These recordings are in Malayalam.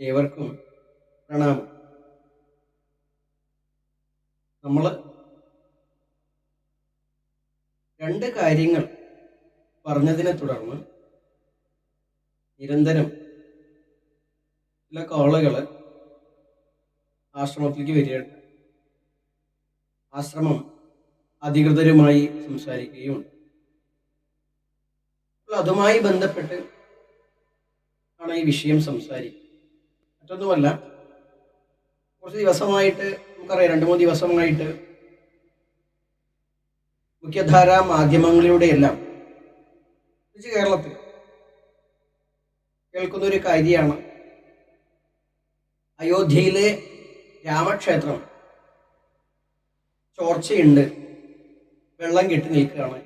ഏവർക്കും പ്രണാമം. നമ്മൾ രണ്ട് കാര്യങ്ങൾ പറഞ്ഞതിനെ തുടർന്ന് നിരന്തരം ചില കോളുകൾ ആശ്രമത്തിലേക്ക് വരികയുണ്ട് ആശ്രമം അധികൃതരുമായി സംസാരിക്കുകയും അതുമായി ബന്ധപ്പെട്ട് ആണ് ഈ വിഷയം സംസാരിക്കുക. മറ്റൊന്നുമല്ല. കുറച്ച് ദിവസമായിട്ട് നമുക്കറിയാം രണ്ട് മൂന്ന് ദിവസമായിട്ട് മുഖ്യധാരാ മാധ്യമങ്ങളിലൂടെയെല്ലാം പ്രത്യേകിച്ച് കേരളത്തിൽ കേൾക്കുന്ന ഒരു കാര്യമാണ് അയോധ്യയിലെ രാമക്ഷേത്രം. ചോർച്ചയുണ്ട്. വെള്ളം കെട്ടി നിൽക്കുകയാണ്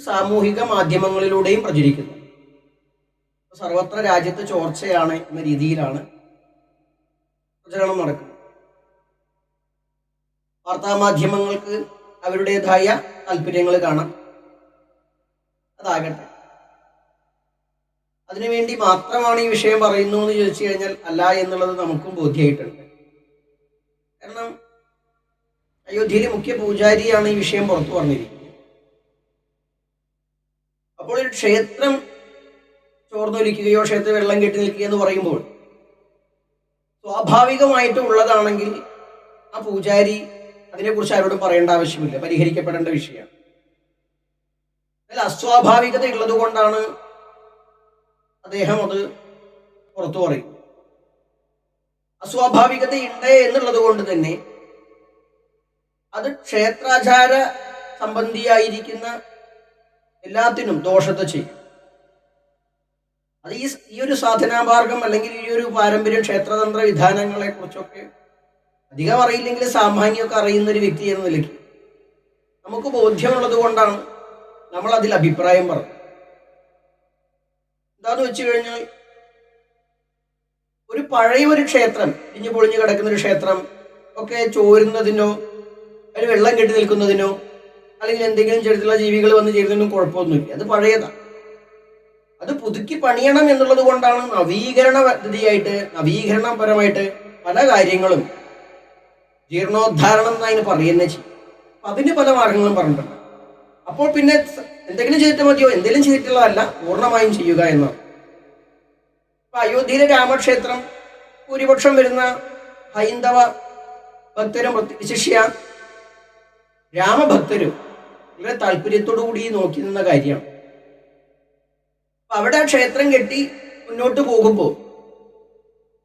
സാമൂഹിക മാധ്യമങ്ങളിലൂടെയും പ്രചരിക്കുന്നു. സർവത്ര രാജ്യത്ത് ചോർച്ചയാണ് എന്ന രീതിയിലാണ് പ്രചരണം നടക്കുന്നത്. വാർത്താമാധ്യമങ്ങൾക്ക് അവരുടേതായ താല്പര്യങ്ങൾ കാണാം. അതാകട്ടെ. അതിനുവേണ്ടി മാത്രമാണ് ഈ വിഷയം പറയുന്നു എന്ന് ചോദിച്ചു കഴിഞ്ഞാൽ അല്ല എന്നുള്ളത് നമുക്കും ബോധ്യമായിട്ടുണ്ട് കാരണം അയോധ്യയിലെ മുഖ്യ പൂജാരിയാണ് ഈ വിഷയം പുറത്തു പറഞ്ഞിരിക്കുന്നത്. അപ്പോൾ ഒരു ക്ഷേത്രം ചോർന്നൊലിക്കുകയോ ക്ഷേത്രത്തിൽ വെള്ളം കെട്ടി നിൽക്കുക എന്ന് പറയുമ്പോൾ സ്വാഭാവികമായിട്ടും ഉള്ളതാണെങ്കിൽ ആ പൂജാരി അതിനെക്കുറിച്ച് ആരോടും പറയേണ്ട ആവശ്യമില്ല. പരിഹരിക്കപ്പെടേണ്ട വിഷയമാണ്. അതിൽ അസ്വാഭാവികത ഉള്ളത് കൊണ്ടാണ് അദ്ദേഹം അത് പുറത്തു പറയും അസ്വാഭാവികത ഉണ്ട് എന്നുള്ളത് കൊണ്ട് തന്നെ അത് ക്ഷേത്രാചാര സംബന്ധിയായിരിക്കുന്ന എല്ലാത്തിനും ദോഷത്തെ ചെയ്യും. അത് ഈ ഈ ഒരു സാധനാമാർഗം അല്ലെങ്കിൽ ഈ ഒരു പാരമ്പര്യം ക്ഷേത്രതന്ത്ര വിധാനങ്ങളെ കുറിച്ചൊക്കെ അധികം അറിയില്ലെങ്കിൽ സാമാന്യമൊക്കെ അറിയുന്ന ഒരു വ്യക്തി എന്ന നിലയ്ക്ക് നമുക്ക് ബോധ്യമുള്ളത് കൊണ്ടാണ് നമ്മൾ അതിൽ അഭിപ്രായം പറഞ്ഞത്. എന്താന്ന് വെച്ച് കഴിഞ്ഞാൽ ഒരു പഴയ ഒരു ക്ഷേത്രം ഇഞ്ഞു പൊളിഞ്ഞു കിടക്കുന്ന ഒരു ക്ഷേത്രം ഒക്കെ ചോരുന്നതിനോ അതിൽ വെള്ളം കെട്ടി നിൽക്കുന്നതിനോ അല്ലെങ്കിൽ എന്തെങ്കിലും ചെറുത്തുള്ള ജീവികൾ വന്ന് ചെയ്യുന്നതിനും കുഴപ്പമൊന്നുമില്ല. അത് പഴയതാണ്. അത് പുതുക്കി പണിയണം എന്നുള്ളത് കൊണ്ടാണ് നവീകരണ പദ്ധതിയായിട്ട് നവീകരണപരമായിട്ട് പല കാര്യങ്ങളും ജീർണോദ്ധാരണം എന്നതിന് പറയുന്നേ ചെയ്യും. അതിന് പല മാർഗങ്ങളും പറഞ്ഞിട്ടുണ്ട്. അപ്പോൾ പിന്നെ എന്തെങ്കിലും ചെയ്തിട്ട് മതിയോ? എന്തെങ്കിലും ചെയ്തിട്ടുള്ളതല്ല പൂർണമായും ചെയ്യുക എന്നാണ് അപ്പൊ അയോധ്യയിലെ രാമക്ഷേത്രം ഭൂരിപക്ഷം വരുന്ന ഹൈന്ദവ ഭക്തരും ശിഷ്യ രാമഭക്തരും വളരെ താല്പര്യത്തോടു കൂടി നോക്കി നിന്ന കാര്യമാണ്. അവിടെ ക്ഷേത്രം കെട്ടി മുന്നോട്ട് പോകുമ്പോൾ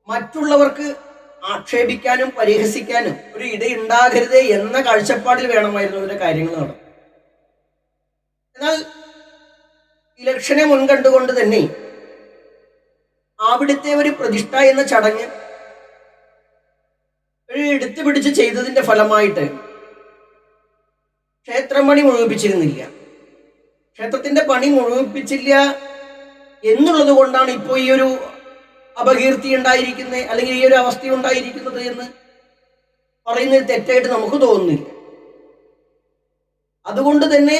മറ്റുള്ളവർക്ക് ആക്ഷേപിക്കാനും പരിഹസിക്കാനും ഒരു ഇടയുണ്ടാകരുത് എന്ന കാഴ്ചപ്പാടിൽ വേണമായിരുന്നു അവരുടെ കാര്യങ്ങൾ നടന്നു എന്നാൽ ഇലക്ഷനെ മുൻകണ്ടുകൊണ്ട് തന്നെ അവിടുത്തെ ഒരു പ്രതിഷ്ഠ എന്ന ചടങ്ങ് എടുത്തു പിടിച്ച് ചെയ്തതിന്റെ ഫലമായിട്ട് ക്ഷേത്രം പണി മുഴുവിപ്പിച്ചിരുന്നില്ല. ക്ഷേത്രത്തിന്റെ പണി മുഴുവിപ്പിച്ചില്ല എന്നുള്ളത് കൊണ്ടാണ് ഇപ്പോൾ ഈ ഒരു അപകീർത്തി ഉണ്ടായിരിക്കുന്നത് അല്ലെങ്കിൽ ഈ ഒരു അവസ്ഥ ഉണ്ടായിരിക്കുന്നത് എന്ന് പറയുന്നത് തെറ്റായിട്ട് നമുക്ക് തോന്നുന്നില്ല. അതുകൊണ്ട് തന്നെ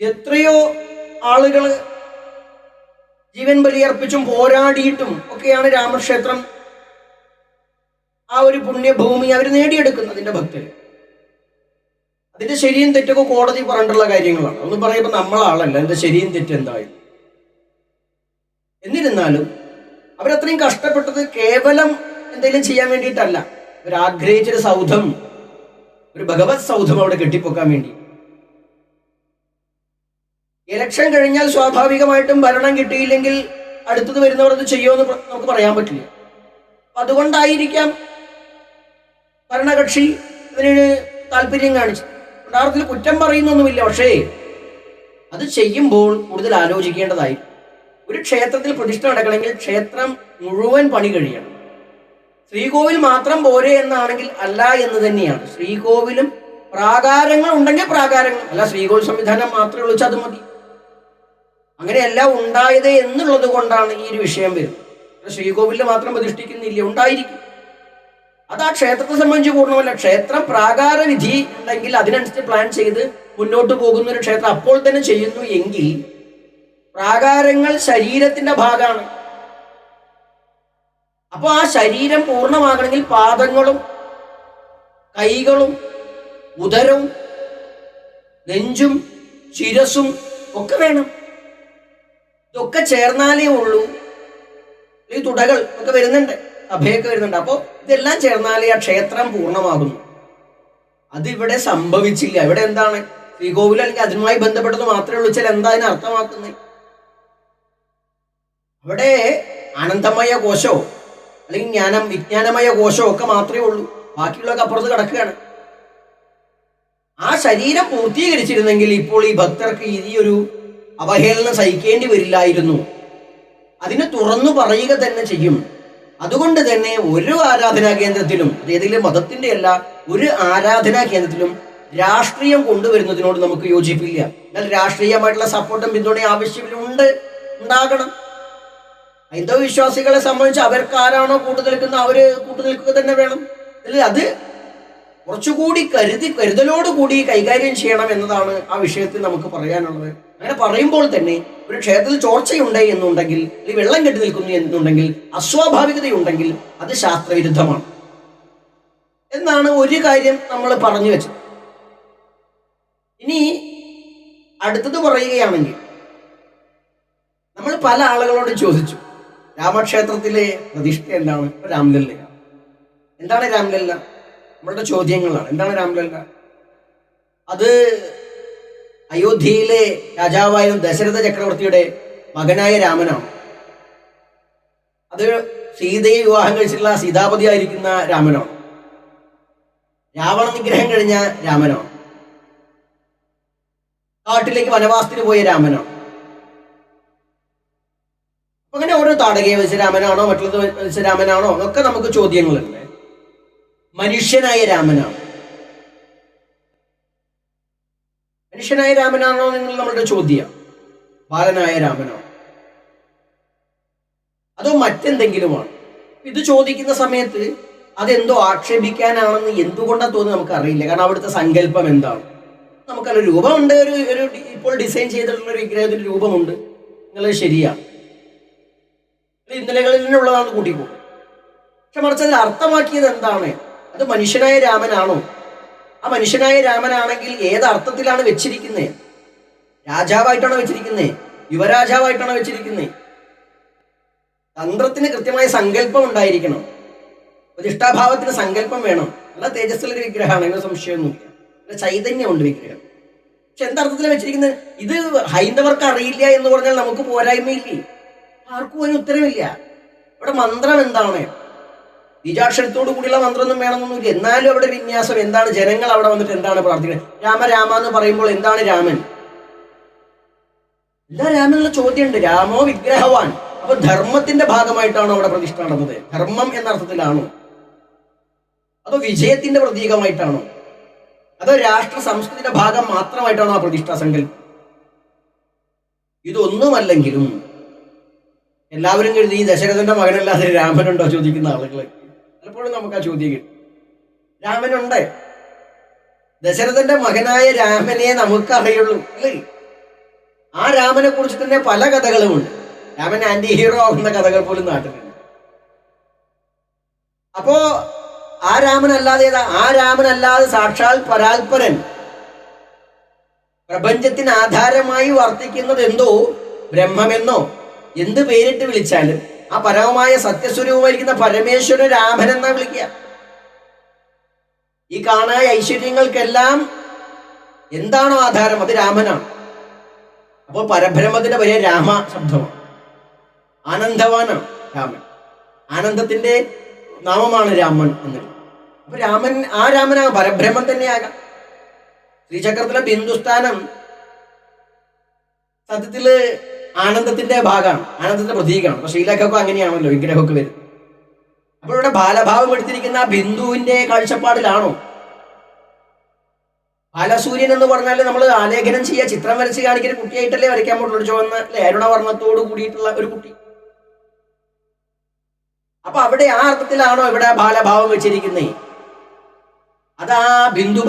എത്രയോ ആളുകൾ ജീവൻ ബലിയർപ്പിച്ചും പോരാടിയിട്ടും ഒക്കെയാണ് രാമക്ഷേത്രം ആ ഒരു പുണ്യഭൂമി അവർ നേടിയെടുക്കുന്നതിന്റെ ഭക്തര്. അതിന്റെ ശരിയും തെറ്റൊക്കെ കോടതി പറഞ്ഞിട്ടുള്ള കാര്യങ്ങളാണ്. ഒന്ന് പറയുമ്പോൾ നമ്മളാളല്ല. എന്റെ ശരിയും തെറ്റും എന്തായാലും എന്നിരുന്നാലും അവരത്രയും കഷ്ടപ്പെട്ടത് കേവലം എന്തെങ്കിലും ചെയ്യാൻ വേണ്ടിയിട്ടല്ല. അവരാഗ്രഹിച്ചൊരു സൗധം ഒരു ഭഗവത് സൗധം അവിടെ കെട്ടിപ്പൊക്കാൻ വേണ്ടി. ഇലക്ഷൻ കഴിഞ്ഞാൽ സ്വാഭാവികമായിട്ടും ഭരണം കിട്ടിയില്ലെങ്കിൽ അടുത്തത് വരുന്നവർ അത് ചെയ്യുമെന്ന് നമുക്ക് പറയാൻ പറ്റില്ല. അതുകൊണ്ടായിരിക്കാം ഭരണകക്ഷി ഇതിന് താല്പര്യം കാണിച്ചു യഥാർത്ഥത്തിൽ കുറ്റം പറയുന്നൊന്നുമില്ല പക്ഷേ അത് ചെയ്യുമ്പോൾ കൂടുതൽ ആലോചിക്കേണ്ടതായി. ഒരു ക്ഷേത്രത്തിൽ പ്രതിഷ്ഠ നടക്കണമെങ്കിൽ ക്ഷേത്രം മുഴുവൻ പണി കഴിയണം. ശ്രീകോവിൽ മാത്രം പോരെ എന്നാണെങ്കിൽ അല്ല എന്ന് തന്നെയാണ്. ശ്രീകോവിലും പ്രാകാരങ്ങൾ ഉണ്ടെങ്കിൽ പ്രാകാരങ്ങൾ. അല്ല ശ്രീകോവിൽ സംവിധാനം മാത്രമേ ഉള്ളൂ അത് മതി. അങ്ങനെയല്ല ഉണ്ടായത് എന്നുള്ളത് കൊണ്ടാണ് ഈ ഒരു വിഷയം വരുന്നത്. ശ്രീകോവിലിൽ മാത്രം പ്രതിഷ്ഠിക്കുന്നില്ല ഉണ്ടായിരിക്കും. അത് ആ ക്ഷേത്രത്തെ സംബന്ധിച്ച് പൂർണമല്ല. ക്ഷേത്രം പ്രാകാര വിധി ഉണ്ടെങ്കിൽ അതിനനുസരിച്ച് പ്ലാൻ ചെയ്ത് മുന്നോട്ട് പോകുന്ന ഒരു ക്ഷേത്രം അപ്പോൾ തന്നെ ചെയ്യുന്നു എങ്കിൽ പ്രാകാരങ്ങൾ ശരീരത്തിന്റെ ഭാഗമാണ്. അപ്പൊ ആ ശരീരം പൂർണമാകണമെങ്കിൽ പാദങ്ങളും കൈകളും ഉദരവും നെഞ്ചും ശിരസും ഒക്കെ വേണം. ഇതൊക്കെ ചേർന്നാലേ ഉള്ളൂ. ഈ തുടകൾ ഒക്കെ വരുന്നുണ്ട്. അഭയൊക്കെ വരുന്നുണ്ട്. അപ്പോൾ ഇതെല്ലാം ചേർന്നാലേ ആ ക്ഷേത്രം പൂർണമാകുന്നു. അതിവിടെ സംഭവിച്ചില്ല. ഇവിടെ എന്താണ്? ശ്രീകോവിൽ അല്ലെങ്കിൽ അതുമായി ബന്ധപ്പെട്ടത് മാത്രമേ ഉള്ളൂ. ചില എന്താ അതിന് അർത്ഥമാക്കുന്നത്? അവിടെ ആനന്ദമയ കോശോ അല്ലെങ്കിൽ ജ്ഞാനം വിജ്ഞാനമായ കോശോ ഒക്കെ മാത്രമേ ഉള്ളൂ. ബാക്കിയുള്ളതൊക്കെ അപ്പുറത്ത് കിടക്കുകയാണ്. ആ ശരീരം പൂർത്തീകരിച്ചിരുന്നെങ്കിൽ ഇപ്പോൾ ഈ ഭക്തർക്ക് ഈ ഒരു അവഹേളനം സഹിക്കേണ്ടി വരില്ലായിരുന്നു. അതിനെ തുറന്നു പറയുക തന്നെ ചെയ്യും. അതുകൊണ്ട് തന്നെ ഒരു ആരാധനാ കേന്ദ്രത്തിലും ഏതെങ്കിലും മതത്തിന്റെ അല്ല ഒരു ആരാധനാ കേന്ദ്രത്തിലും രാഷ്ട്രീയം കൊണ്ടുവരുന്നതിനോട് നമുക്ക് യോജിപ്പില്ല. എന്നാൽ രാഷ്ട്രീയമായിട്ടുള്ള സപ്പോർട്ടും പിന്തുണയും ആവശ്യമുണ്ട് ഉണ്ടാകണം. ഹൈന്ദവ വിശ്വാസികളെ സംബന്ധിച്ച് അവർക്ക് ആരാണോ കൂട്ടുനിൽക്കുന്ന അവർ കൂട്ടുനിൽക്കുക തന്നെ വേണം. അല്ലേ? അത് കുറച്ചുകൂടി കരുതി കരുതലോടുകൂടി കൈകാര്യം ചെയ്യണം എന്നതാണ് ആ വിഷയത്തിൽ നമുക്ക് പറയാനുള്ളത്. അങ്ങനെ പറയുമ്പോൾ തന്നെ ഒരു ക്ഷേത്രത്തിൽ ചോർച്ചയുണ്ട് എന്നുണ്ടെങ്കിൽ അല്ലെങ്കിൽ വെള്ളം കെട്ടി നിൽക്കുന്നു എന്നുണ്ടെങ്കിൽ അസ്വാഭാവികതയുണ്ടെങ്കിൽ അത് ശാസ്ത്രവിരുദ്ധമാണ്. എന്നാണ് ഒരു കാര്യം നമ്മൾ പറഞ്ഞു വെച്ചത്. ഇനി അടുത്തത് പറയുകയാണെങ്കിൽ നമ്മൾ പല ആളുകളോട് ചോദിച്ചു രാമക്ഷേത്രത്തിലെ പ്രതിഷ്ഠ എന്താണ്? രാംലല്ല. എന്താണ് രാംലല്ല? നമ്മളുടെ ചോദ്യങ്ങളാണ്. എന്താണ് രാംലല്ല? അത് അയോധ്യയിലെ രാജാവായിരുന്ന ദശരഥ ചക്രവർത്തിയുടെ മകനായ രാമനാണ്. അത് സീതയെ വിവാഹം കഴിച്ചിട്ടുള്ള സീതാപതി ആയിരിക്കുന്ന രാമനാണ്. രാവണ നിഗ്രഹം കഴിഞ്ഞ രാമനോ കാട്ടിലേക്ക് വനവാസത്തിന് പോയ രാമനോ അങ്ങനെ ഓരോ താടകയെ വെച്ച രാമനാണോ മറ്റുള്ളത് വെച്ച രാമനാണോ എന്നൊക്കെ നമുക്ക് ചോദ്യങ്ങളുണ്ട്. മനുഷ്യനായ രാമനാണ്. മനുഷ്യനായ രാമനാണോ എന്ന് നമ്മളുടെ ചോദ്യം? ബാലനായ രാമനോ? അതോ മറ്റെന്തെങ്കിലുമാണ്? ഇത് ചോദിക്കുന്ന സമയത്ത് അതെന്തോ ആക്ഷേപിക്കാനാണെന്ന് എന്തുകൊണ്ടാണ് തോന്നുന്നത് നമുക്ക് അറിയില്ല കാരണം അവിടുത്തെ സങ്കല്പം എന്താണ്? നമുക്കല്ല രൂപമുണ്ട് ഒരു ഒരു ഇപ്പോൾ ഡിസൈൻ ചെയ്തിട്ടുള്ള ഒരു വിഗ്രഹത്തിന്റെ രൂപമുണ്ട്. നിങ്ങൾ ശരിയാണ്. ഇന്നലകളിൽ നിന്നുള്ളതാണ് കൂട്ടിപ്പോകും പക്ഷെ മറിച്ച് അതിൽ അർത്ഥമാക്കിയത് എന്താണ്? അത് മനുഷ്യനായ രാമനാണോ? ആ മനുഷ്യനായ രാമനാണെങ്കിൽ ഏത് അർത്ഥത്തിലാണ് വെച്ചിരിക്കുന്നത് രാജാവായിട്ടാണ് വെച്ചിരിക്കുന്നത് യുവരാജാവായിട്ടാണ് വെച്ചിരിക്കുന്നത് തന്ത്രത്തിന് കൃത്യമായ സങ്കല്പം ഉണ്ടായിരിക്കണം. പ്രതിഷ്ഠാഭാവത്തിന് സങ്കല്പം വേണം. നല്ല തേജസ്സുള്ള വിഗ്രഹമാണ് അങ്ങനെ സംശയമൊന്നുമില്ല നല്ല ചൈതന്യമുണ്ട് വിഗ്രഹം. പക്ഷെ എന്തർത്ഥത്തിലാണ് വെച്ചിരിക്കുന്നത്? ഇത് ഹൈന്ദവർക്ക് അറിയില്ല എന്ന് പറഞ്ഞാൽ നമുക്ക് പോരായ്മയില്ലേ? ആർക്കും അതിന് ഉത്തരവില്ല. ഇവിടെ മന്ത്രം എന്താണ്? ബീജാക്ഷരത്തോടു കൂടിയുള്ള മന്ത്രമൊന്നും വേണമെന്നൊന്നുമില്ല. എന്നാലും അവിടെ വിന്യാസം. എന്താണ് ജനങ്ങൾ അവിടെ വന്നിട്ട് എന്താണ് പ്രാർത്ഥിക്കുന്നത് രാമ രാമ എന്ന് പറയുമ്പോൾ എന്താണ് രാമൻ? എല്ലാ രാമനുള്ള ചോദ്യമുണ്ട്. രാമോ വിഗ്രഹവാൻ. അപ്പൊ ധർമ്മത്തിന്റെ ഭാഗമായിട്ടാണോ അവിടെ പ്രതിഷ്ഠ നടന്നത്? ധർമ്മം എന്ന അർത്ഥത്തിലാണോ? അതോ വിജയത്തിന്റെ പ്രതീകമായിട്ടാണോ? അതോ രാഷ്ട്ര സംസ്കൃതിയുടെ ഭാഗം മാത്രമായിട്ടാണോ ആ പ്രതിഷ്ഠാ സങ്കല്പം? ഇതൊന്നുമല്ലെങ്കിലും എല്ലാവരും കരുതി ഈ ദശരഥന്റെ മകനല്ലാതെ രാമനുണ്ടോ ചോദിക്കുന്ന ആളുകൾ പലപ്പോഴും നമുക്ക് ആ ചോദ്യം കിട്ടും. രാമനുണ്ട്. ദശരഥന്റെ മകനായ രാമനെ നമുക്ക് അറിയുള്ളൂ അല്ലേ ആ രാമനെ കുറിച്ച് തന്നെ പല കഥകളുമുണ്ട്. രാമൻ ആന്റി ഹീറോ ആകുന്ന കഥകൾ പോലും നാട്ടിലുണ്ട്. അപ്പോ ആ രാമനല്ലാതെ ആ രാമനല്ലാതെ സാക്ഷാൽ പരാൽപരൻ പ്രപഞ്ചത്തിന് ആധാരമായി വർത്തിക്കുന്നത് എന്തോ? ബ്രഹ്മമെന്നോ? എന്ത് പേരിട്ട് വിളിച്ചാലും ആ പരമമായ സത്യസ്വരൂപമായിരിക്കുന്ന പരമേശ്വര രാമൻ എന്നാ വിളിക്കുക. ഈ കാണായ ഐശ്വര്യങ്ങൾക്കെല്ലാം എന്താണോ ആധാരം? അത് രാമനാണ്. അപ്പോൾ പരബ്രഹ്മത്തിന്റെ വലിയ രാമ ശബ്ദമാണ്. ആനന്ദവാനാണ് രാമൻ. ആനന്ദത്തിന്റെ നാമമാണ് രാമൻ എന്നുള്ളത് അപ്പൊ രാമൻ ആ രാമനാ പരബ്രഹ്മം തന്നെയാകാം. ശ്രീചക്രത്തിലെ ബിന്ദുസ്ഥാനം സത്യത്തിൽ ആനന്ദത്തിന്റെ ഭാഗമാണ് ആനന്ദത്തിന്റെ പ്രതീകമാണ്. അപ്പൊ ശ്രീലേഖൊക്കെ അങ്ങനെയാണല്ലോ വിഗ്രഹമൊക്കെ വരും അപ്പോൾ ഇവിടെ ബാലഭാവം എടുത്തിരിക്കുന്ന ബിന്ദുവിന്റെ കാഴ്ചപ്പാടിലാണോ? ബാലസൂര്യൻ എന്ന് പറഞ്ഞാൽ നമ്മൾ ആലേഖനം ചെയ്യുക ചിത്രം വരച്ച് കാണിക്കുന്ന കുട്ടിയായിട്ടല്ലേ വരയ്ക്കാൻ പറ്റുള്ളൂ ചുവന്ന അല്ലെ? അരുണവർണത്തോട് കൂടിയിട്ടുള്ള ഒരു കുട്ടി. അപ്പൊ അവിടെ ആ അർത്ഥത്തിലാണോ ഇവിടെ ബാലഭാവം വെച്ചിരിക്കുന്നത് അത് ആ ബിന്ദു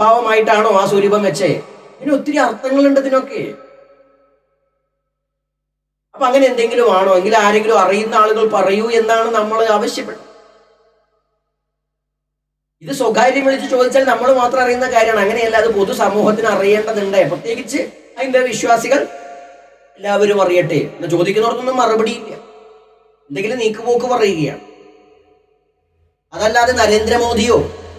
ഭാവമായിട്ടാണോ ആ സ്വരൂപം വെച്ചേ? ഇതിന് ഒത്തിരി അർത്ഥങ്ങളുണ്ട് ഇതിനൊക്കെ. അപ്പൊ അങ്ങനെ എന്തെങ്കിലും ആണോ എങ്കിൽ ആരെങ്കിലും അറിയുന്ന ആളുകൾ പറയൂ എന്നാണ് നമ്മൾ ആവശ്യപ്പെട്ടത് ഇത് സ്വകാര്യം വിളിച്ച് ചോദിച്ചാൽ നമ്മൾ മാത്രം അറിയുന്ന കാര്യമാണ്. അങ്ങനെയല്ല അത് പൊതുസമൂഹത്തിന് അറിയേണ്ടതുണ്ട്. പ്രത്യേകിച്ച് അതിന്റെ വിശ്വാസികൾ എല്ലാവരും അറിയട്ടെ എന്ന് ചോദിക്കുന്നവർക്കൊന്നും മറുപടിയില്ല എന്തെങ്കിലും നീക്കുപോക്ക് പറയുകയാണ്. അതല്ലാതെ നരേന്ദ്രമോദിയോ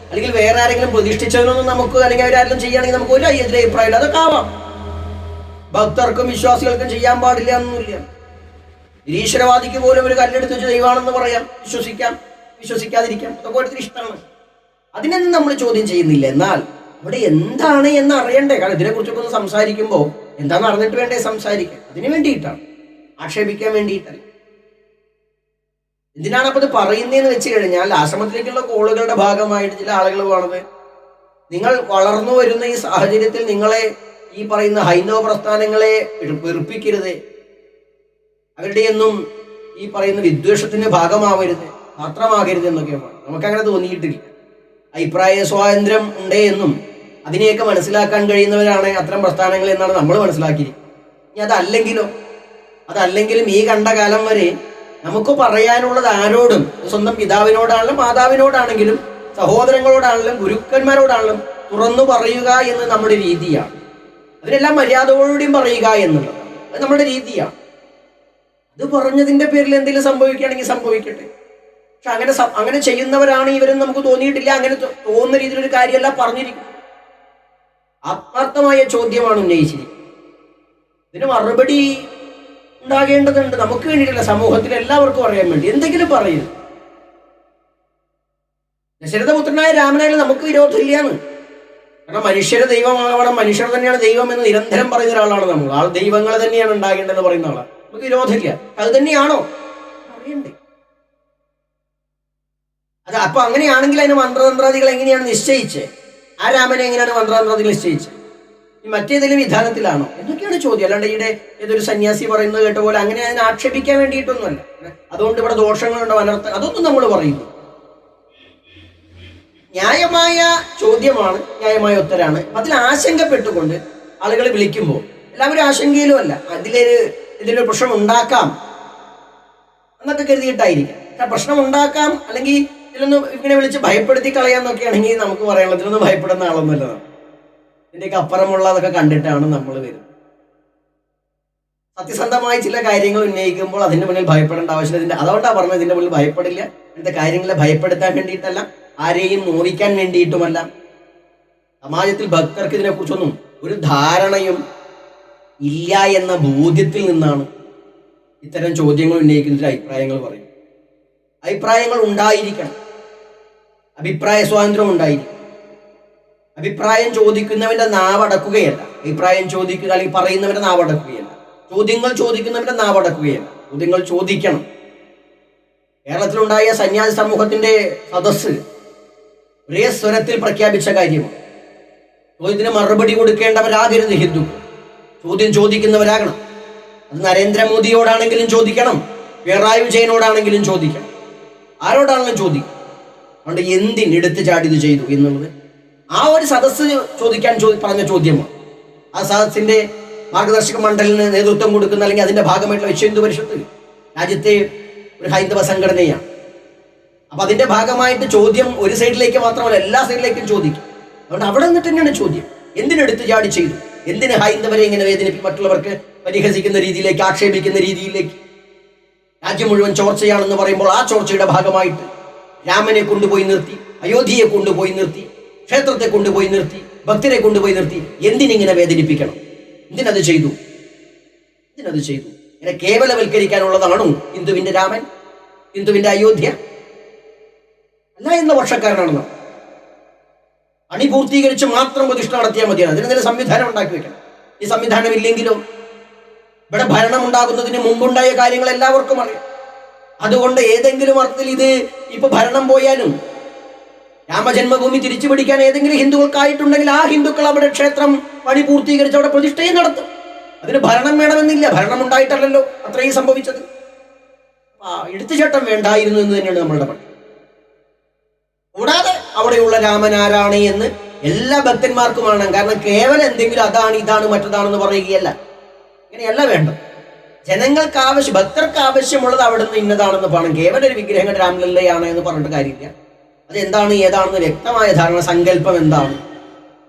അല്ലെങ്കിൽ വേറെ ആരെങ്കിലും പ്രതിഷ്ഠിച്ചവനൊന്നും നമുക്ക് അല്ലെങ്കിൽ അവരാരെങ്കിലും ചെയ്യുകയാണെങ്കിൽ നമുക്ക് ഒരു എതിരെ അഭിപ്രായമില്ല. അതൊക്കെ ആവാം. ഭക്തർക്കും വിശ്വാസികൾക്കും ചെയ്യാൻ പാടില്ല എന്നൊന്നുമില്ല. നിരീശ്വരവാദിക്ക് പോലും ഒരു കല്ലെടുത്ത് വെച്ച് ദൈവമാണെന്ന് പറയാം. വിശ്വസിക്കാം. വിശ്വസിക്കാതിരിക്കാം. അതൊക്കെ ഓരോരുത്തർ ഇഷ്ടമാണ്. അതിനൊന്നും നമ്മൾ ചോദ്യം ചെയ്യുന്നില്ല. എന്നാൽ അവിടെ എന്താണ് എന്ന് അറിയണ്ടേ? കാരണം ഇതിനെക്കുറിച്ചൊക്കെ ഒന്ന് സംസാരിക്കുമ്പോൾ എന്താണെന്ന് അറിഞ്ഞിട്ട് വേണ്ടേ സംസാരിക്കാൻ? അതിന് വേണ്ടിയിട്ടാണ്. ആക്ഷേപിക്കാൻ വേണ്ടിയിട്ടല്ല. എന്തിനാണ് അപ്പൊ ഇത് പറയുന്നതെന്ന് വെച്ച് കഴിഞ്ഞാൽ ആശ്രമത്തിലേക്കുള്ള കോളുകളുടെ ഭാഗമായിട്ട് ചില ആളുകൾ പോണത്. നിങ്ങൾ വളർന്നു വരുന്ന ഈ സാഹചര്യത്തിൽ നിങ്ങളെ ഈ പറയുന്ന ഹൈന്ദവ പ്രസ്ഥാനങ്ങളെ വെറു- വെറുപ്പിക്കരുത്. അവരുടെയൊന്നും ഈ പറയുന്ന വിദ്വേഷത്തിന്റെ ഭാഗമാവരുത്. മാത്രമാകരുത് എന്നൊക്കെയാണ് നമുക്കങ്ങനെ തോന്നിയിട്ടില്ല. അഭിപ്രായ സ്വാതന്ത്ര്യം ഉണ്ട് എന്നും അതിനെയൊക്കെ മനസ്സിലാക്കാൻ കഴിയുന്നവരാണ് അത്തരം പ്രസ്ഥാനങ്ങൾ എന്നാണ് നമ്മൾ മനസ്സിലാക്കിയിരിക്കുന്നത്. ഇനി അതല്ലെങ്കിലോ? അതല്ലെങ്കിലും ഈ കണ്ട കാലം വരെ നമുക്ക് പറയാനുള്ളത് ആരോടും സ്വന്തം പിതാവിനോടാണെങ്കിലും മാതാവിനോടാണെങ്കിലും സഹോദരങ്ങളോടാണെങ്കിലും ഗുരുക്കന്മാരോടാണെങ്കിലും തുറന്നു പറയുക എന്ന് നമ്മുടെ രീതിയാണ്. അതിനെല്ലാം മര്യാദയോടുകൂടിയും പറയുക എന്നുള്ളത്. അത് നമ്മുടെ രീതിയാണ്. അത് പറഞ്ഞതിന്റെ പേരിൽ എന്തെങ്കിലും സംഭവിക്കുകയാണെങ്കിൽ സംഭവിക്കട്ടെ. പക്ഷെ അങ്ങനെ അങ്ങനെ ചെയ്യുന്നവരാണ് ഇവരെന്ന് നമുക്ക് തോന്നിയിട്ടില്ല. അങ്ങനെ തോന്നുന്ന രീതിയിലൊരു കാര്യമല്ല പറഞ്ഞിരിക്കും ആത്മാർത്ഥമായ ചോദ്യമാണ് ഉന്നയിച്ചിരിക്കുന്നത്. ഇതിന് മറുപടി ഉണ്ടാകേണ്ടതുണ്ട്. നമുക്ക് വേണ്ടിയിട്ടല്ല. സമൂഹത്തിൽ എല്ലാവർക്കും അറിയാൻ വേണ്ടി. എന്തെങ്കിലും പറയുന്നു ദശരഥപുത്രനായ രാമനായാലും നമുക്ക് വിരോധമില്ലാന്ന് കാരണം മനുഷ്യരെ ദൈവമാവണം മനുഷ്യർ തന്നെയാണ് ദൈവം എന്ന് നിരന്തരം പറയുന്ന ഒരാളാണ് നമ്മൾ. ആൾ ദൈവങ്ങൾ തന്നെയാണ് ഉണ്ടാകേണ്ടതെന്ന് പറയുന്ന ആളാണ്. നമുക്ക് വിരോധമില്ല. അത് തന്നെയാണോ? അറിയണ്ടേ. അത് അപ്പൊ അങ്ങനെയാണെങ്കിൽ അതിന് മന്ത്രതന്ത്രാദികൾ എങ്ങനെയാണ് നിശ്ചയിച്ചത് ആ രാമനെ എങ്ങനെയാണ് മന്ത്രതന്ത്രാദികൾ നിശ്ചയിച്ചത് ഈ മറ്റേതെങ്കിലും വിധാനത്തിലാണോ? എന്നൊക്കെയാണ് ചോദ്യം. അല്ലാണ്ട് ഈയിടെ ഏതൊരു സന്യാസി പറയുന്നത് കേട്ട പോലെ അങ്ങനെ അതിനെ ആക്ഷേപിക്കാൻ വേണ്ടിയിട്ടൊന്നുമല്ല. അതുകൊണ്ട് ഇവിടെ ദോഷങ്ങളുണ്ടോ അനർത്ഥം അതൊന്നും നമ്മൾ പറയുന്നു. ന്യായമായ ചോദ്യമാണ് ന്യായമായ ഉത്തരമാണ് അതിൽ ആശങ്കപ്പെട്ടുകൊണ്ട് ആളുകൾ വിളിക്കുമ്പോൾ എല്ലാവരും ആശങ്കയിലും അല്ല. അതിലൊരു ഇതിലൊരു പ്രശ്നം ഉണ്ടാക്കാം എന്നൊക്കെ കരുതിയിട്ടായിരിക്കാം. പ്രശ്നം ഉണ്ടാക്കാം അല്ലെങ്കിൽ ഇതിലൊന്ന് ഇങ്ങനെ വിളിച്ച് ഭയപ്പെടുത്തി കളയാന്നൊക്കെ ആണെങ്കിൽ നമുക്ക് പറയാനുള്ള ഇതിലൊന്നും ഭയപ്പെടുന്ന ആളൊന്നുമല്ല ഇതിന്റെയൊക്കെ അപ്പുറമുള്ളതൊക്കെ കണ്ടിട്ടാണ് നമ്മൾ വരുന്നത്. സത്യസന്ധമായ ചില കാര്യങ്ങൾ ഉന്നയിക്കുമ്പോൾ അതിന്റെ മുന്നിൽ ഭയപ്പെടേണ്ട ആവശ്യമില്ല. അതുകൊണ്ടാണ് പറഞ്ഞത് ഇതിന്റെ മുന്നിൽ ഭയപ്പെടില്ല. ഇങ്ങനത്തെ കാര്യങ്ങളെ ഭയപ്പെടുത്താൻ വേണ്ടിയിട്ടല്ല. ആരെയും നോവിക്കാൻ വേണ്ടിയിട്ടുമല്ല. സമാജത്തിൽ ഭക്തർക്ക് ഇതിനെക്കുറിച്ചൊന്നും ഒരു ധാരണയും ഇല്ല എന്ന ബോധ്യത്തിൽ നിന്നാണ് ഇത്തരം ചോദ്യങ്ങൾ ഉന്നയിക്കുന്നതിൽ അഭിപ്രായങ്ങൾ പറയും അഭിപ്രായങ്ങൾ ഉണ്ടായിരിക്കണം. അഭിപ്രായ സ്വാതന്ത്ര്യം ഉണ്ടായിരിക്കണം. അഭിപ്രായം ചോദിക്കുന്നവന്റെ നാവടക്കുകയല്ല. അഭിപ്രായം ചോദിക്കുക അല്ലെങ്കിൽ പറയുന്നവന്റെ നാവടക്കുകയല്ല. ചോദ്യങ്ങൾ ചോദിക്കുന്നവന്റെ നാവടക്കുകയല്ല. ചോദ്യങ്ങൾ ചോദിക്കണം. കേരളത്തിലുണ്ടായ സന്യാസി സമൂഹത്തിന്റെ സദസ്സ് ഒരേ സ്വരത്തിൽ പ്രഖ്യാപിച്ച കാര്യമാണ് ചോദ്യത്തിന് മറുപടി കൊടുക്കേണ്ടവരാകരുത് ഹിന്ദു. ചോദ്യം ചോദിക്കുന്നവരാകണം. അത് നരേന്ദ്രമോദിയോടാണെങ്കിലും ചോദിക്കണം. പിണറായി വിജയനോടാണെങ്കിലും ചോദിക്കണം. ആരോടാണെങ്കിലും ചോദിക്കും. അതുകൊണ്ട് എന്തിന് എടുത്തു ചാടി ഇത് ചെയ്തു എന്നുള്ളത്? ആ ഒരു സദസ്സ് ചോദിക്കാൻ ചോദി പറഞ്ഞ ചോദ്യമാണ്. ആ സദസ്സിന്റെ മാർഗദർശക മണ്ഡലിന് നേതൃത്വം കൊടുക്കുന്ന അല്ലെങ്കിൽ അതിന്റെ ഭാഗമായിട്ടുള്ള വിശ്വ ഹിന്ദു പരിഷത്ത് രാജ്യത്തെ ഒരു ഹൈന്ദവ സംഘടനയാണ്. അപ്പൊ അതിന്റെ ഭാഗമായിട്ട് ചോദ്യം ഒരു സൈഡിലേക്ക് മാത്രമല്ല എല്ലാ സൈഡിലേക്കും ചോദിക്കും. അതുകൊണ്ട് അവിടെ നിന്നിട്ട് തന്നെയാണ് ചോദ്യം. എന്തിനെടുത്ത് ചാടി ചെയ്തു? എന്തിന് ഹൈന്ദവരെ ഇങ്ങനെ വേദനിപ്പിക്കും മറ്റുള്ളവർക്ക് പരിഹസിക്കുന്ന രീതിയിലേക്ക് ആക്ഷേപിക്കുന്ന രീതിയിലേക്ക്? രാജ്യം മുഴുവൻ ചോർച്ചയാണെന്ന് പറയുമ്പോൾ ആ ചോർച്ചയുടെ ഭാഗമായിട്ട് രാമനെ കൊണ്ടുപോയി നിർത്തി അയോധ്യയെ കൊണ്ടുപോയി നിർത്തി ക്ഷേത്രത്തെ കൊണ്ടുപോയി നിർത്തി ഭക്തരെ കൊണ്ടുപോയി നിർത്തി. എന്തിനിങ്ങനെ വേദനിപ്പിക്കണം? എന്തിനത് ചെയ്തു? എന്തിനത് ചെയ്തു? ഇങ്ങനെ കേവലവൽക്കരിക്കാനുള്ളതാണോ ഹിന്ദുവിന്റെ രാമൻ ഹിന്ദുവിന്റെ അയോധ്യ. അല്ല എന്ന വർഷക്കാരനാണെന്ന്. പണി പൂർത്തീകരിച്ച് മാത്രം പ്രതിഷ്ഠ നടത്തിയാൽ മതിയാണ്. അതിന് എന്തെങ്കിലും സംവിധാനം ഉണ്ടാക്കി വെക്കണം. ഈ സംവിധാനം ഇല്ലെങ്കിലോ ഇവിടെ ഭരണം ഉണ്ടാകുന്നതിന് മുമ്പുണ്ടായ കാര്യങ്ങൾ എല്ലാവർക്കും അറിയാം. അതുകൊണ്ട് ഏതെങ്കിലും അർത്ഥത്തിൽ ഇത് ഇപ്പൊ ഭരണം പോയാലും രാമജന്മഭൂമി തിരിച്ചു പിടിക്കാൻ ഏതെങ്കിലും ഹിന്ദുക്കൾക്കായിട്ടുണ്ടെങ്കിൽ ആ ഹിന്ദുക്കൾ അവിടെ ക്ഷേത്രം പണി പൂർത്തീകരിച്ച് അവിടെ പ്രതിഷ്ഠയും നടത്തും. അതിന് ഭരണം വേണമെന്നില്ല. ഭരണം ഉണ്ടായിട്ടല്ലല്ലോ അത്രയും സംഭവിച്ചത്. ആ എടുത്തുചട്ടം വേണ്ടായിരുന്നു എന്ന് തന്നെയാണ് നമ്മളുടെ പക്ഷം കൂടാതെ അവിടെയുള്ള രാമൻ ആരാണ് എന്ന് എല്ലാ ഭക്തന്മാർക്കും കാണാം കാരണം കേവലം എന്തെങ്കിലും അതാണ് ഇതാണ് മറ്റതാണെന്ന് പറയുകയല്ല. ഇങ്ങനെയല്ല വേണ്ട ജനങ്ങൾക്ക് ആവശ്യം ഭക്തർക്ക് ആവശ്യമുള്ളത് അവിടെ നിന്ന് ഇന്നതാണെന്ന് പറയണം. കേവലം ഒരു വിഗ്രഹം രാമലല്ലയാണ് എന്ന് പറഞ്ഞിട്ട് കാര്യമില്ല. അത് എന്താണ് ഏതാണെന്ന് വ്യക്തമായ ധാരണ സങ്കല്പം എന്താണ്?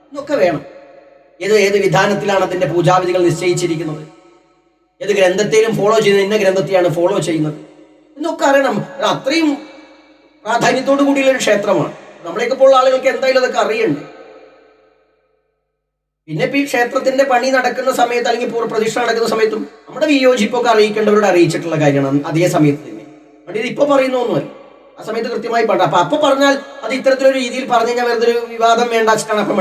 എന്നൊക്കെ വേണം. ഏത് ഏത് വിധാനത്തിലാണ് അതിന്റെ പൂജാവിധികൾ നിശ്ചയിച്ചിരിക്കുന്നത്? ഏത് ഗ്രന്ഥത്തെയും ഫോളോ ചെയ്യുന്നത്? ഇന്ന ഗ്രന്ഥത്തെയാണ് ഫോളോ ചെയ്യുന്നത്? എന്നൊക്കെ അറിയണം. അത് അത്രയും പ്രാധാന്യത്തോടു കൂടിയുള്ള ഒരു ക്ഷേത്രമാണ്. നമ്മളെയൊക്കെ പോലുള്ള ആളുകൾക്ക് എന്തായാലും അതൊക്കെ അറിയണ്ട്. പിന്നെ ഇപ്പൊ ഈ ക്ഷേത്രത്തിന്റെ പണി നടക്കുന്ന സമയത്ത് അല്ലെങ്കിൽ പൂർവ പ്രതിഷ്ഠ നടക്കുന്ന സമയത്തും നമ്മുടെ വിയോജിപ്പൊക്കെ അറിയിക്കേണ്ടവരോട് അറിയിച്ചിട്ടുള്ള കാര്യമാണ് അതേ സമയത്ത് തന്നെ. പണ്ട് ഇത് ഇപ്പൊ പറയുന്നൊന്നുമല്ല. ആ സമയത്ത് കൃത്യമായി പറഞ്ഞു അപ്പൊ അപ്പൊ പറഞ്ഞാൽ അത് ഇത്തരത്തിലൊരു രീതിയിൽ പറഞ്ഞു കഴിഞ്ഞാൽ വെറുതെ ഒരു വിവാദം വേണ്ട വെച്ചിട്ടാണ് അപ്പം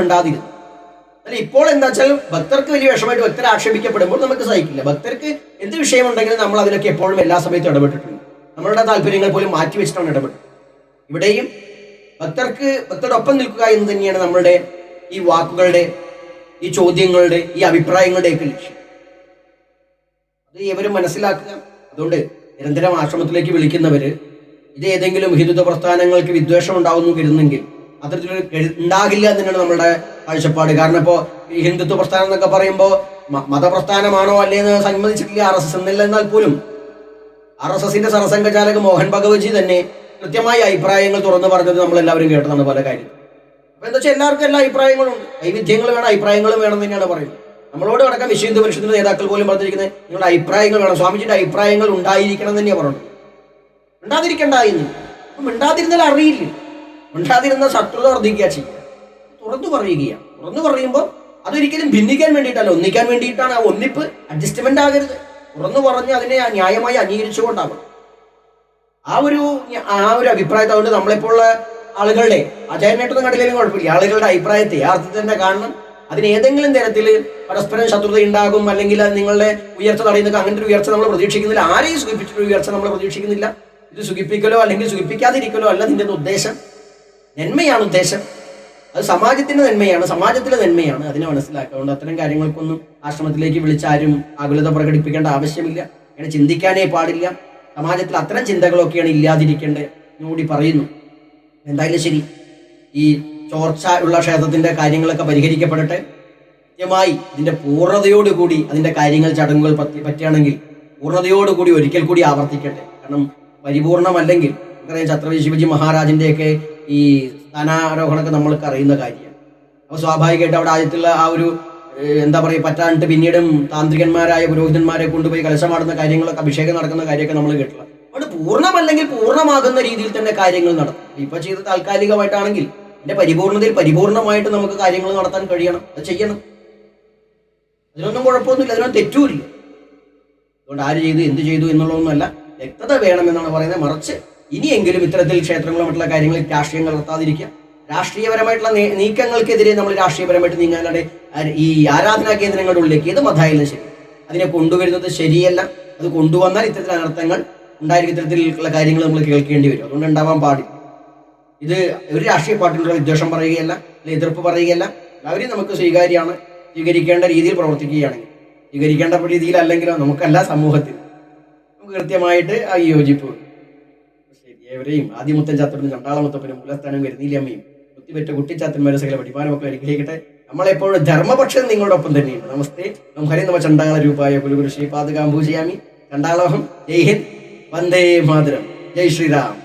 അല്ല ഇപ്പോൾ എന്താ വെച്ചാൽ ഭക്തർക്ക് വലിയ വിഷമമായിട്ട് ഭക്തരെ ആക്ഷേപിക്കപ്പെടുമ്പോൾ നമുക്ക് സഹിക്കില്ല. ഭക്തർക്ക് എന്ത് വിഷയമുണ്ടെങ്കിലും നമ്മൾ അതിലൊക്കെ എപ്പോഴും എല്ലാ സമയത്തും ഇടപെട്ടിട്ടുണ്ട്. നമ്മളുടെ താല്പര്യങ്ങൾ പോലും മാറ്റി വെച്ചിട്ടാണ് ഇടപെട്ടത്. ഇവിടെയും ഭക്തർക്ക് ഭക്തരുടെ ഒപ്പം നിൽക്കുക എന്ന് തന്നെയാണ് നമ്മളുടെ ഈ വാക്കുകളുടെ ഈ ചോദ്യങ്ങളുടെ ഈ അഭിപ്രായങ്ങളുടെയൊക്കെ ലക്ഷ്യം. അത് ഇവരും മനസ്സിലാക്കുക. അതുകൊണ്ട് നിരന്തരം ആശ്രമത്തിലേക്ക് വിളിക്കുന്നവര് ഇത് ഏതെങ്കിലും ഹിന്ദുത്വ പ്രസ്ഥാനങ്ങൾക്ക് വിദ്വേഷം ഉണ്ടാവുന്നു കരുതുന്നെങ്കിൽ അത്തരത്തിലൊരു ഉണ്ടാകില്ല എന്നാണ് നമ്മുടെ കാഴ്ചപ്പാട്. കാരണം ഇപ്പോൾ ഈ ഹിന്ദുത്വ പ്രസ്ഥാനം എന്നൊക്കെ പറയുമ്പോൾ മതപ്രസ്ഥാനമാണോ അല്ലേന്ന് സമ്മതിച്ചിട്ടില്ല ആർ എസ് എസ് എന്നില്ല എന്നാൽ പോലും. ആർ എസ് എസിന്റെ സർസംഘചാലക് മോഹൻ ഭഗവത്ജി തന്നെ കൃത്യമായ അഭിപ്രായങ്ങൾ തുറന്നു പറഞ്ഞത് നമ്മൾ എല്ലാവരും കേട്ടതാണ് പല കാര്യം അപ്പൊ എന്താ വെച്ചാൽ എല്ലാവർക്കും എല്ലാ അഭിപ്രായങ്ങളും ഉണ്ട്. വൈവിധ്യങ്ങൾ വേണം അഭിപ്രായങ്ങളും വേണം തന്നെയാണ് പറയുന്നത്. നമ്മളോട് അടക്കം വിശ്വ ഹിന്ദു പരിഷത്തിന്റെ നേതാക്കൾ പോലും പറഞ്ഞിരിക്കുന്നത് നിങ്ങളുടെ അഭിപ്രായങ്ങൾ വേണം സ്വാമിജിയുടെ അഭിപ്രായങ്ങൾ ഉണ്ടായിരിക്കണം തന്നെയാണ് പറഞ്ഞത് ഉണ്ടാതിരിക്കണ്ടായിരുന്നു അപ്പം മിണ്ടാതിരുന്നാൽ അറിയില്ല. മിണ്ടാതിരുന്ന ശത്രുത വർദ്ധിക്കുക ചെയ്യുക. തുറന്നു പറയുകയാണ്. തുറന്നു പറയുമ്പോൾ അതൊരിക്കലും ഭിന്നിക്കാൻ വേണ്ടിയിട്ടല്ല. ഒന്നിക്കാൻ വേണ്ടിയിട്ടാണ് ആ ഒന്നിപ്പ് അഡ്ജസ്റ്റ്മെന്റ് ആകരുത്. തുറന്നു പറഞ്ഞ് അതിനെ ന്യായമായി അംഗീകരിച്ചുകൊണ്ടാവണം. ആ ഒരു ആ ഒരു അഭിപ്രായത്തെ അതുകൊണ്ട് നമ്മളെപ്പോലുള്ള ആളുകളുടെ അചാരനായിട്ടൊന്നും കണ്ടില്ലെങ്കിലും കുഴപ്പമില്ല. ആളുകളുടെ അഭിപ്രായത്തെ ആ അർത്ഥത്തിൽ തന്നെ കാണണം. അതിന് ഏതെങ്കിലും തരത്തിൽ പരസ്പരം ശത്രുത ഉണ്ടാകും അല്ലെങ്കിൽ അത് നിങ്ങളുടെ ഉയർച്ച തടയുന്ന അങ്ങനത്തെ ഒരു ഉയർച്ച നമ്മൾ പ്രതീക്ഷിക്കുന്നില്ല. ആരെയും സുഖിപ്പിച്ചിട്ടൊരു ഉയർച്ച നമ്മൾ പ്രതീക്ഷിക്കുന്നില്ല. ഇത് സുഖിപ്പിക്കലോ അല്ലെങ്കിൽ സുഖിപ്പിക്കാതിരിക്കലോ അല്ല നിന്റെ ഉദ്ദേശം. നന്മയാണ് ഉദ്ദേശം. അത് സമാജത്തിന്റെ നന്മയാണ് സമാജത്തിലെ നന്മയാണ്. അതിനെ മനസ്സിലാക്കുക അത്തരം കാര്യങ്ങൾക്കൊന്നും ആശ്രമത്തിലേക്ക് വിളിച്ചാരും ആകുലത പ്രകടിപ്പിക്കേണ്ട ആവശ്യമില്ല. അങ്ങനെ ചിന്തിക്കാനേ പാടില്ല. സമാജത്തിൽ അത്തരം ചിന്തകളൊക്കെയാണ് ഇല്ലാതിരിക്കേണ്ടത് എന്നുകൂടി പറയുന്നു. എന്തായാലും ശരി ഈ ചോർച്ച ഉള്ള ക്ഷേത്രത്തിന്റെ കാര്യങ്ങളൊക്കെ പരിഹരിക്കപ്പെടട്ടെ. കൃത്യമായി ഇതിന്റെ പൂർണതയോടുകൂടി അതിന്റെ കാര്യങ്ങൾ ചടങ്ങുകൾ പറ്റി പറ്റുകയാണെങ്കിൽ പൂർണതയോടുകൂടി ഒരിക്കൽ കൂടി ആവർത്തിക്കട്ടെ. കാരണം പരിപൂർണമല്ലെങ്കിൽ നമുക്കറിയാം ഛത്രപതി ശിവജി മഹാരാജിന്റെയൊക്കെ ഈ സ്ഥാനാരോഹണമൊക്കെ നമ്മൾക്ക് അറിയുന്ന കാര്യമാണ്. അപ്പോൾ സ്വാഭാവികമായിട്ട് അവിടെ ആദ്യത്തുള്ള ആ ഒരു എന്താ പറയുക പറ്റാണ്ട് പിന്നീടും താന്ത്രികന്മാരായ പുരോഹിതന്മാരെ കൊണ്ടുപോയി കലശമാടുന്ന കാര്യങ്ങളൊക്കെ അഭിഷേകം നടക്കുന്ന കാര്യമൊക്കെ നമ്മൾ കേട്ടില്ല അവിടെ പൂർണമല്ലെങ്കിൽ പൂർണമാകുന്ന രീതിയിൽ തന്നെ കാര്യങ്ങൾ നടത്തും ഇപ്പൊ ചെയ്ത് താൽക്കാലികമായിട്ടാണെങ്കിൽ എന്റെ പരിപൂർണതയിൽ പരിപൂർണമായിട്ട് നമുക്ക് കാര്യങ്ങൾ നടത്താൻ കഴിയണം. അത് ചെയ്യണം. അതിനൊന്നും കുഴപ്പമൊന്നുമില്ല. അതിനൊന്നും തെറ്റുമില്ല. അതുകൊണ്ട് ആര് ചെയ്തു എന്ത് ചെയ്തു എന്നുള്ളതൊന്നുമല്ല. വ്യക്തത വേണമെന്നാണ് പറയുന്നത്. മറിച്ച് ഇനിയെങ്കിലും ഇത്തരത്തിൽ ക്ഷേത്രങ്ങളും മറ്റുള്ള കാര്യങ്ങളിൽ രാഷ്ട്രീയം കലർത്താതിരിക്കുക രാഷ്ട്രീയപരമായിട്ടുള്ള നീക്കങ്ങൾക്കെതിരെ നമ്മൾ രാഷ്ട്രീയപരമായിട്ട് നീങ്ങാനാണ് ഈ ആരാധനാ കേന്ദ്രങ്ങളുടെ ഉള്ളിലേക്ക് ഏത് മതായാലും ശരി. അതിനെ കൊണ്ടുവരുന്നത് ശരിയല്ല. അത് കൊണ്ടുവന്നാൽ ഇത്തരത്തിൽ അനർത്ഥങ്ങൾ ഉണ്ടായിരിക്കും. ഇത്തരത്തിലുള്ള കാര്യങ്ങൾ നമ്മൾ കേൾക്കേണ്ടി വരും. അതുകൊണ്ട് ഉണ്ടാവാൻ പാടില്ല. ഇത് ഒരു രാഷ്ട്രീയ പാർട്ടിയുടെ വിദ്വേഷം പറയുകയല്ല അല്ലെങ്കിൽ എതിർപ്പ് പറയുകയല്ല. എല്ലാവരെയും നമുക്ക് സ്വീകാര്യമാണ്. സ്വീകരിക്കേണ്ട രീതിയിൽ പ്രവർത്തിക്കുകയാണെങ്കിൽ സ്വീകരിക്കേണ്ട രീതിയിലല്ലെങ്കിലോ നമുക്കല്ല സമൂഹത്തിൽ. നമുക്ക് കൃത്യമായിട്ട് ആ യോജിപ്പ് ശരി ഏവരെയും ആദ്യമുത്തൻ ചാത്തപ്പനും രണ്ടാളമുത്തപ്പനും മൂലസ്ഥാനം വരുന്നില്ലമ്മയും കുത്തിപെറ്റ കുട്ടിച്ചാത്തന്മാരെ സകല പഠിപ്പാനമൊക്കെ അനുഗ്രഹിക്കട്ടെ. നമ്മളെപ്പോഴും ധർമ്മപക്ഷം നിങ്ങളുടെ ഒപ്പം തന്നെയുണ്ട് നമസ്തേ. നം ഹരി നമ ചണ്ടാള രൂപായ കുലുഗുരു ശ്രീപാദകാംഭൂജയാമി ചണ്ടാളോഹം ജയ് ഹിന്ദ്. വന്ദേ മാതരം. ജയ് ശ്രീറാം